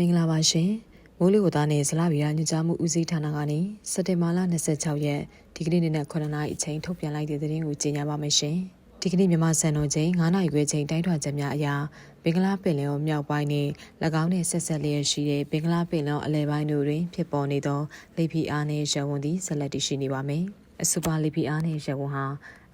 င်္ဂလာပါရှင်မိုးလေဝသနဲ့ဇလဗီယာညွှန်ကြားမှုဦးစီးဌာနကနေစက်တင်ဘာလ26ရက်ဒီကနေ့နေ့နဲ့9နာရီအချိန်ထုတ်ပြန်လိုက်တဲ့သတင်းကိုကြေညာပါမယ်ရှင်ဒီကနေ့မြန်မာစံတော်ချိန်9နာရီခွဲချိန်တိုင်းထွာချက်များအရာဘင်္ဂလားပင်လယ်ော်မြောက်ပိုင်းနဲ့၎င်းနဲ့ဆက်ဆက်လျက်ရှိတဲ့ဘင်္ဂလားပင်လယ်ော်အလဲပိုင်းတို့တွင်ဖြစ်ပေါ်နေသောလေပြင်းအားနှင့်ရဝန်းသည့်ဆက်လက်တည်ရှိနေပါမယ်အစပါလေပြင်းအားနှင့်ရဝန်းဟာ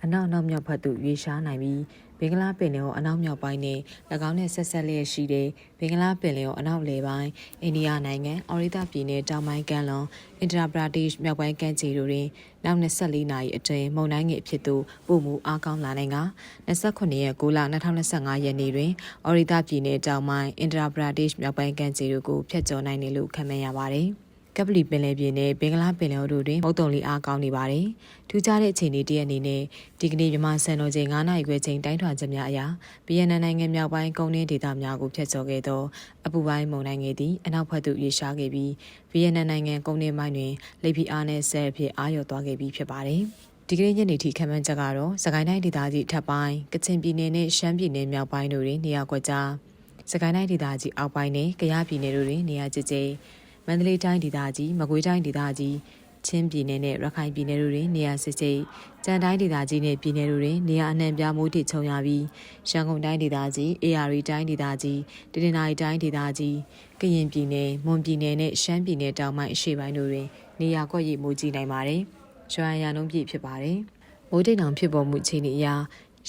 အနောက်အနောက်မြောက်ဘက်သို့ရွေးရှားနိုင်ပြီး ဘင်္ဂလားပင်လယ်ော်အနောက်မြောက်ပိုင်းနဲ့၎င်းနဲ့ဆက်ဆက်လျက်ရှိတဲ့ဘင်္ဂလားပင်လယ်ော်အနောက်လေပိုင်းအိန္ဒိယနိုင်ငံအော်ရီတာပြည်နယ်တောင်ပိုင်းကမ်းလွန်အင်ဒရာပရာဒေ့ရှ်မြောက်ပိုင်းကမ်းခြေတို့တွင်နောက်24နာရီအတွင်းမုန်တိုင်းငယ်အဖြစ်သို့ပို့မှုအားကောင်းလာနိုင်က29ရက်6လ2025ရက်နေ့တွင်အော်ရီတာပြည်နယ်တောင်ပိုင်းအင်ဒရာပရာဒေ့ရှ်မြောက်ပိုင်းကမ်းခြေတို့ကိုဖျက်ကျော်နိုင်တယ်လို့ခန့်မှန်းရပါတယ်။ ကပလီပင်လယ်ပြင်နဲ့ဘင်္ဂလားပင်လယ်တို့တွင်မုတ်တုံလေးအားကောင်းနေပါတယ်။ထူးခြားတဲ့အခြေအနေတရက်အနေနဲ့ဒီကနေ့မြန်မာစံတော်ချိန်9နာရီခွဲချိန်တိုင်းထွာချက်များအရာ BNN နိုင်ငံမြောက်ပိုင်းကုန်းရင်းဒေသများကိုဖျက်ချော်ခဲ့သောအပူပိုင်းမုန်တိုင်းငယ်သည်အနောက်ဘက်သို့ရွေ့ရှားခဲ့ပြီး BNN နိုင်ငံကုန်းရင်းပိုင်းတွင်လေပြင်းအားနည်းဆဲအဖြစ်အာရုံသွားခဲ့ပြီးဖြစ်ပါတယ်။ဒီကနေ့ညနေထိခံမှန်းချက်ကတော့စကိုင်းတိုင်းဒေသကြီးထပ်ပိုင်းကချင်ပြည်နယ်နဲ့ရှမ်းပြည်နယ်မြောက်ပိုင်းတို့တွင်နေရာကွက်ကြားစကိုင်းတိုင်းဒေသကြီးအောက်ပိုင်းနဲ့ကယားပြည်နယ်တို့တွင်နေရာကျကျ မန္တလေးတိုင်းဒေသကြီးမကွေးတိုင်းဒေသကြီးချင်းပြည်နယ်နဲ့ရခိုင်ပြည်နယ်တို့တွင်နေရာစစ်စစ်ကြံတိုင်းဒေသကြီးနဲ့ပြည်နယ်တို့တွင်နေရာအနှံ့ပြားမိုးထစ်ချုံရပြီးရန်ကုန်တိုင်းဒေသကြီး AR တိုင်းဒေသကြီးတနင်္သာရီတိုင်းဒေသကြီးကရင်ပြည်နယ်မွန်ပြည်နယ်နဲ့ရှမ်းပြည်နယ်တောင်ပိုင်းအရှေ့ပိုင်းတို့တွင်နေရာကွက်ရိပ်မိုးကြီးနိုင်ပါတယ်။ရွှမ်းရံလုံးပြည့်ဖြစ်ပါတယ်။မိုးတိမ်တောင်ဖြစ်ပေါ်မှုအခြေအနေအရ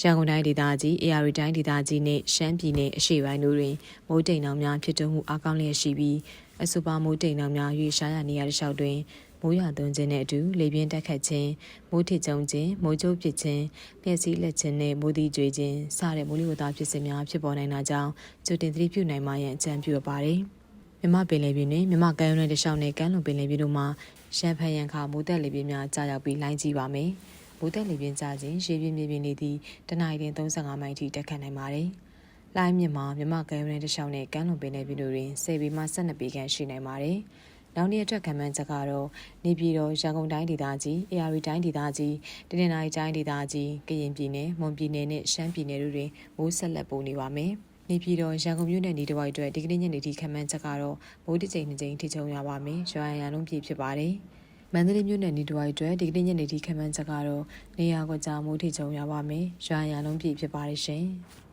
ရန်ကုန်တိုင်းဒေသကြီး AR တိုင်းဒေသကြီးနဲ့ရှမ်းပြည်နယ်အရှေ့ပိုင်းတို့တွင်မိုးတိမ်တောင်များဖြစ်ထွန်းမှုအကောင်းလျက်ရှိပြီး အဆိုပါမိုးတိမ်တောင်များရွေရှားရနေရတဲ့လျှောက်တွင်မိုးရွာသွန်းခြင်းနဲ့အတူလေပြင်းတက်ခတ်ခြင်းမိုးထစ်ကြုံခြင်းမိုးကြိုးပစ်ခြင်းလျှက်စီးလက်ခြင်းနဲ့မိုးသီးကြွေခြင်းစတဲ့မိုးလေဝသဖြစ်စဉ်များဖြစ်ပေါ်နိုင်တာကြောင့်ကြိုတင်သတိပြုနိုင်မှရန်အကြံပြုပါပါတယ်မြမပင်လယ်ပြင်တွင်မြမကမ်းရိုးတန်းတစ်လျှောက်နဲ့ကမ်းလွန်ပင်လယ်ပြင်တို့မှာရှမ်းဖန်ရန်ခါမိုးတက်လေပြင်းများကြာရောက်ပြီးလိုင်းကြီးပါမယ်။မိုးတက်လေပြင်းကြခြင်းရေပြင်းမြေပြင်းနေသည့်တနအီတင်35မိုင်ထိတက်ခတ်နိုင်ပါတယ်။ လိုင်းမြမှာမြမကမ်းရိုးတန်းတစ်လျှောက်နဲ့ကမ်းလွန်ပင်လယ်ပြင်တို့တွင်10ပေမှ12ပေခန့်ရှိနိုင်ပါတယ်။နောက်နေ့အတွက်ခံမှန်းချက်ကတော့နေပြည်တော်ရန်ကုန်တိုင်းဒေသကြီး၊အေရရီတိုင်းဒေသကြီး၊တနင်္သာရီတိုင်းဒေသကြီး၊ကရင်ပြည်နယ်၊မွန်ပြည်နယ်နဲ့ရှမ်းပြည်နယ်တို့တွင်မိုးဆက်လက်ပုံနေပါမယ်။နေပြည်တော်ရန်ကုန်မြို့နယ်နေတဝိုက်အတွက်ဒီကနေ့ညနေထိခံမှန်းချက်ကတော့မိုးတစ်ချိန်နှစ်ချိန်ထိချုံရပါမယ်။ရွာရန်လုံးပြည့်ဖြစ်ပါတယ်။မန္တလေးမြို့နယ်နေတဝိုက်အတွက်ဒီကနေ့ညနေထိခံမှန်းချက်ကတော့နေရာကွက်ကြားမိုးထိချုံရပါမယ်။ရွာရန်လုံးပြည့်ဖြစ်ပါတယ်ရှင်။